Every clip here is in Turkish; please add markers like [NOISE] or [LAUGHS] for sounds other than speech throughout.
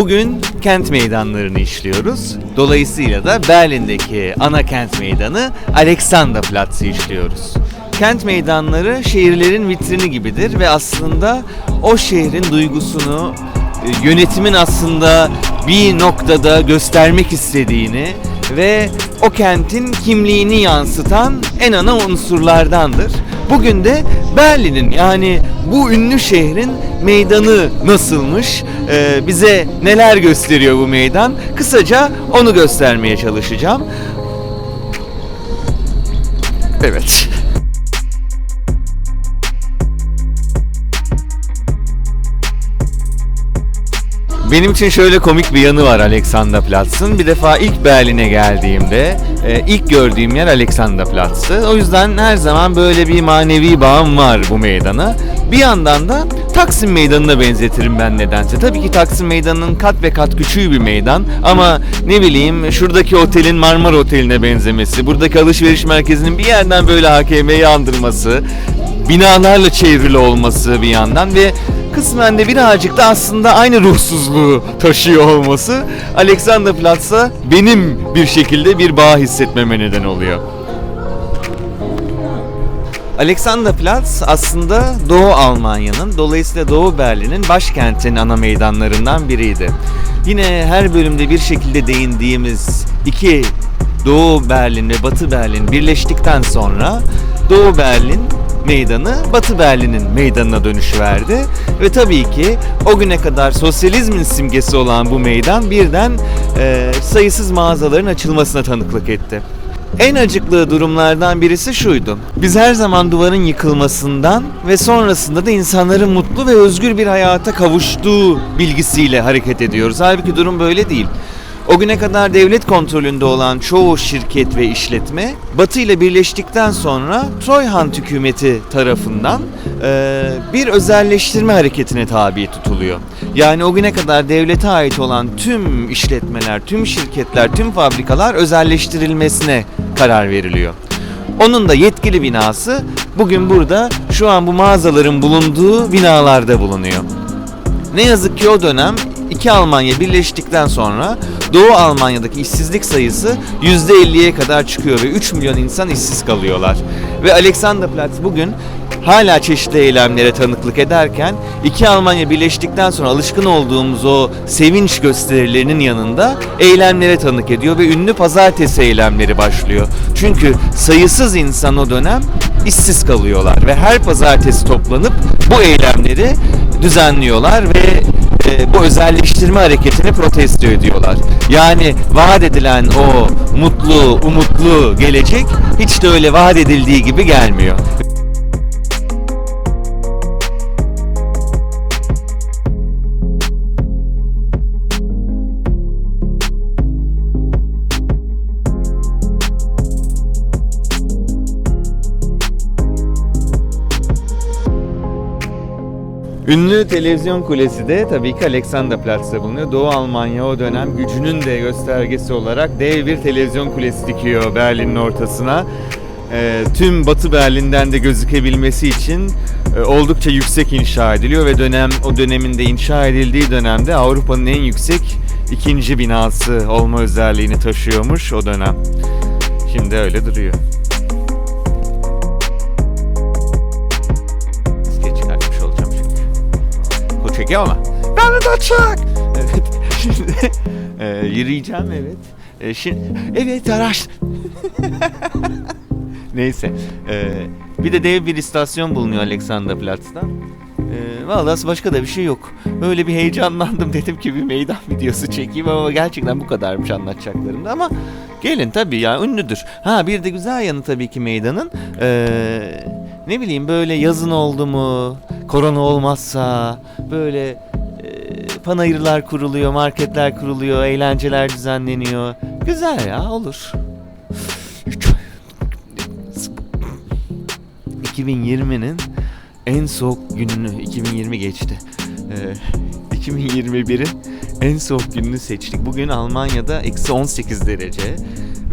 Bugün kent meydanlarını işliyoruz. Dolayısıyla da Berlin'deki ana kent meydanı Alexanderplatz'ı işliyoruz. Kent meydanları şehirlerin vitrini gibidir ve aslında o şehrin duygusunu e, yönetimin aslında bir noktada göstermek istediğini ve o kentin kimliğini yansıtan en ana unsurlardandır. Bugün de Berlin'in yani bu ünlü şehrin meydanı nasılmış, e, bize neler gösteriyor bu meydan, kısaca onu göstermeye çalışacağım. Evet. Benim için şöyle komik bir yanı var Alexanderplatz'ın. Bir defa ilk Berlin'e geldiğimde e, ilk gördüğüm yer Alexanderplatz'tı. O yüzden her zaman böyle bir manevi bağım var bu meydana. Bir yandan da Taksim Meydanı'na benzetirim ben nedense. Tabii ki Taksim Meydanı'nın kat ve kat küçüğü bir meydan ama ne bileyim şuradaki otelin Marmara Oteli'ne benzemesi, buradaki alışveriş merkezinin bir yerden böyle AKM'yi andırması, binalarla çevrili olması bir yandan ve kısmen de birazcık da aslında aynı ruhsuzluğu taşıyor olması Alexanderplatz'a benim bir şekilde bir bağ hissetmeme neden oluyor. Alexanderplatz aslında Doğu Almanya'nın, dolayısıyla Doğu Berlin'in başkentin ana meydanlarından biriydi. Yine her bölümde bir şekilde değindiğimiz iki Doğu Berlin ve Batı Berlin birleştikten sonra Doğu Berlin meydanı Batı Berlin'in meydanına dönüşüverdi ve tabii ki o güne kadar sosyalizmin simgesi olan bu meydan birden e, sayısız mağazaların açılmasına tanıklık etti. En acıklı durumlardan birisi şuydu. Biz her zaman duvarın yıkılmasından ve sonrasında da insanların mutlu ve özgür bir hayata kavuştuğu bilgisiyle hareket ediyoruz. Halbuki durum böyle değil. O güne kadar devlet kontrolünde olan çoğu şirket ve işletme Batı ile birleştikten sonra Treuhand hükümeti tarafından e, bir özelleştirme hareketine tabi tutuluyor. Yani o güne kadar devlete ait olan tüm işletmeler, tüm şirketler, tüm fabrikalar özelleştirilmesine karar veriliyor. Onun da yetkili binası bugün burada şu an bu mağazaların bulunduğu binalarda bulunuyor. Ne yazık ki o dönem iki Almanya birleştikten sonra Doğu Almanya'daki işsizlik sayısı %50'ye kadar çıkıyor ve 3 milyon insan işsiz kalıyorlar. Ve Alexanderplatz bugün hala çeşitli eylemlere tanıklık ederken iki Almanya birleştikten sonra alışkın olduğumuz o sevinç gösterilerinin yanında eylemlere tanık ediyor ve ünlü pazartesi eylemleri başlıyor. Çünkü sayısız insan o dönem işsiz kalıyorlar ve her pazartesi toplanıp bu eylemleri düzenliyorlar ve e, bu özelleştirme hareketini protesto ediyorlar. Yani vaat edilen o mutlu, umutlu gelecek hiç de öyle vaat edildiği gibi gelmiyor. Ünlü televizyon kulesi de tabii ki Alexanderplatz'ta bulunuyor. Doğu Almanya o dönem gücünün de göstergesi olarak dev bir televizyon kulesi dikiyor Berlin'in ortasına. Ee, tüm Batı Berlin'den de gözükebilmesi için e, oldukça yüksek inşa ediliyor ve dönem o döneminde inşa edildiği dönemde Avrupa'nın en yüksek ikinci binası olma özelliğini taşıyormuş o dönem. Şimdi öyle duruyor. Çekiyor ama. De çak. Evet. Şimdi [LAUGHS] e, yürüyeceğim evet. E, şimdi evet araç. [LAUGHS] Neyse. E, bir de dev bir istasyon bulunuyor Alexanderplatz'ta. E, vallahi başka da bir şey yok. Öyle bir heyecanlandım [LAUGHS] dedim ki bir meydan videosu çekeyim ama gerçekten bu kadarmış anlatacaklarım da ama gelin tabii ya ünlüdür. Ha bir de güzel yanı tabii ki meydanın. E, ne bileyim böyle yazın oldu mu, korona olmazsa böyle e, panayırlar kuruluyor, marketler kuruluyor, eğlenceler düzenleniyor. Güzel ya olur. 2020'nin en soğuk gününü 2020 geçti. Ee, 2021'in en soğuk gününü seçtik. Bugün Almanya'da eksi 18 derece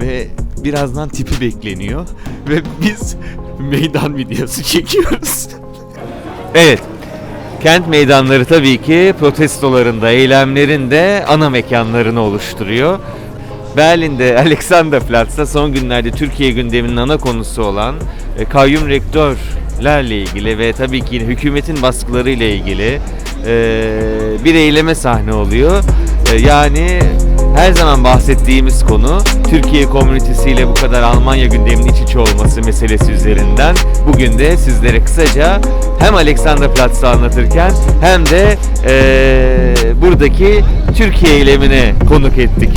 ve birazdan tipi bekleniyor ve biz meydan videosu çekiyoruz. [LAUGHS] evet. Kent meydanları tabii ki protestolarında, eylemlerinde ana mekanlarını oluşturuyor. Berlin'de [LAUGHS] Alexanderplatz'ta son günlerde Türkiye gündeminin ana konusu olan e, kayyum rektörlerle ilgili ve tabii ki hükümetin baskılarıyla ilgili e, bir eyleme sahne oluyor. E, yani her zaman bahsettiğimiz konu Türkiye komünitesiyle bu kadar Almanya gündeminin iç içe olması meselesi üzerinden bugün de sizlere kısaca hem Alexanderplatz'ı anlatırken hem de e, buradaki Türkiye eylemine konuk ettik.